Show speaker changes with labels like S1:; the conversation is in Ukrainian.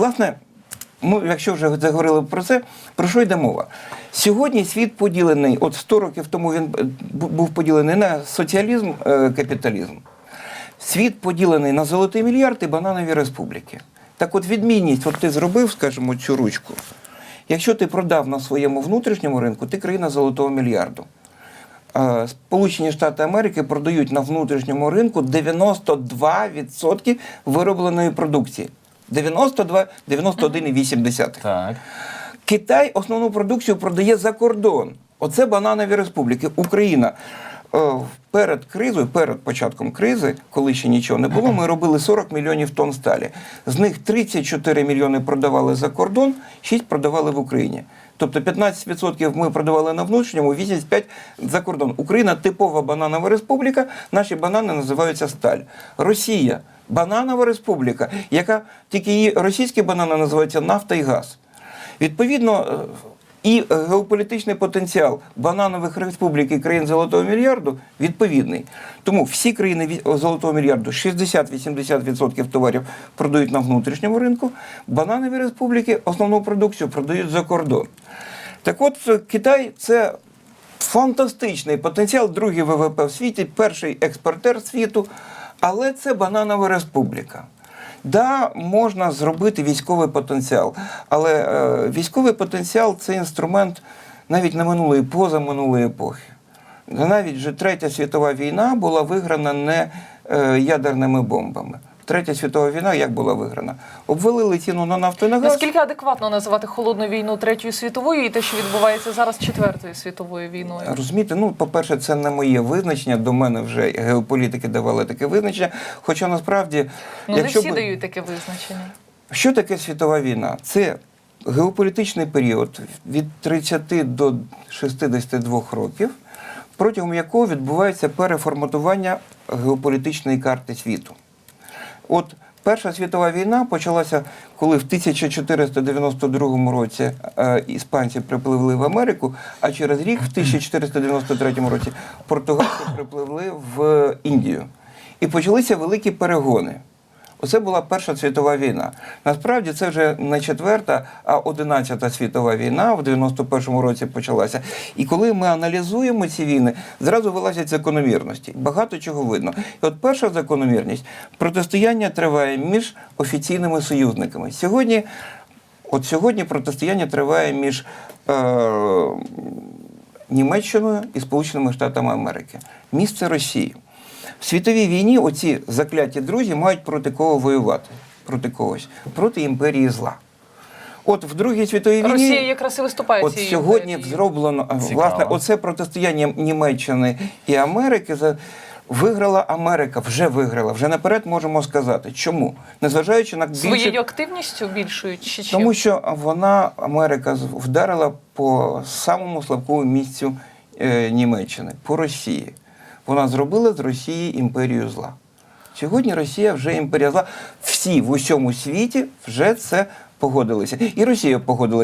S1: Власне, ми, якщо вже заговорили про це, про що йде мова? Сьогодні світ поділений, от 100 років тому він е, був поділений на соціалізм, е, капіталізм. Світ поділений на золотий мільярд і бананові республіки. Так от відмінність, от ти зробив, скажімо, цю ручку. Якщо ти продав на своєму внутрішньому ринку, ти країна золотого мільярду. Е, Сполучені Штати Америки продають на внутрішньому ринку 92% виробленої продукції. 92, 91,8.
S2: Так.
S1: Китай основну продукцію продає за кордон. Оце бананові республіки. Україна перед кризою, перед початком кризи, коли ще нічого не було, ми робили 40 мільйонів тонн сталі. З них 34 мільйони продавали за кордон, 6 продавали в Україні. Тобто 15% ми продавали на внутрішньому, 85% за кордон. Україна типова бананова республіка. Наші банани називаються сталь. Росія бананова республіка, яка тільки її російські банани називаються нафта і газ. Відповідно, е, і е, геополітичний потенціал бананових республік і країн золотого мільярду відповідний. Тому всі країни золотого мільярду 60-80% товарів продають на внутрішньому ринку. Бананові республіки основну продукцію продають за кордон. Так от е, Китай це фантастичний потенціал, другий ВВП в світі, перший експортер світу, але це бананова республіка. Да, можна зробити військовий потенціал, але е, військовий потенціал це інструмент навіть не минулої, позаминулої епохи. Навіть вже Третя світова війна була виграна не е, ядерними бомбами. Третя світова війна як була виграна? Обвалили ціну на нафту і на газ.
S3: Наскільки адекватно називати холодну війну третьою світовою і те, що відбувається зараз четвертою світовою війною?
S1: Розумієте, ну, по-перше, це не моє визначення. До мене вже геополітики давали таке визначення. Хоча насправді,
S3: Ну не всі
S1: б-
S3: дають таке визначення.
S1: що таке світова війна? Це геополітичний період від 30 до 62 років, протягом якого відбувається переформатування геополітичної карти світу. От Перша світова війна почалася, коли в 1492 році е, іспанці припливли в Америку, а через рік, в 1493 році, португальці припливли в Індію. І почалися великі перегони. Оце була Перша світова війна. Насправді це вже не четверта, а одинадцята світова війна в 91-му році почалася. І коли ми аналізуємо ці війни, зразу вилазять закономірності. Багато чого видно. І от перша закономірність протистояння триває між офіційними союзниками. Сьогодні, от сьогодні протистояння триває між е, Німеччиною і Сполученими Штатами Америки. Місце Росії. В світовій війні оці закляті друзі мають проти кого воювати? Проти когось, проти імперії зла. От в Другій світовій війні
S3: Росія якраз і виступає
S1: от
S3: цією
S1: сьогодні
S3: імперією.
S1: зроблено
S2: Цікаво.
S1: власне оце протистояння Німеччини і Америки за. Виграла Америка, вже виграла. Вже наперед можемо сказати. Чому? Незважаючи на більше...
S3: своєю активністю більшою чи чим?
S1: Тому що вона, Америка, з- вдарила по самому слабкому місцю е, Німеччини, по Росії. Вона зробила з Росії імперію зла. Сьогодні Росія вже імперія зла. Всі в усьому світі вже це погодилися. І Росія погодилася.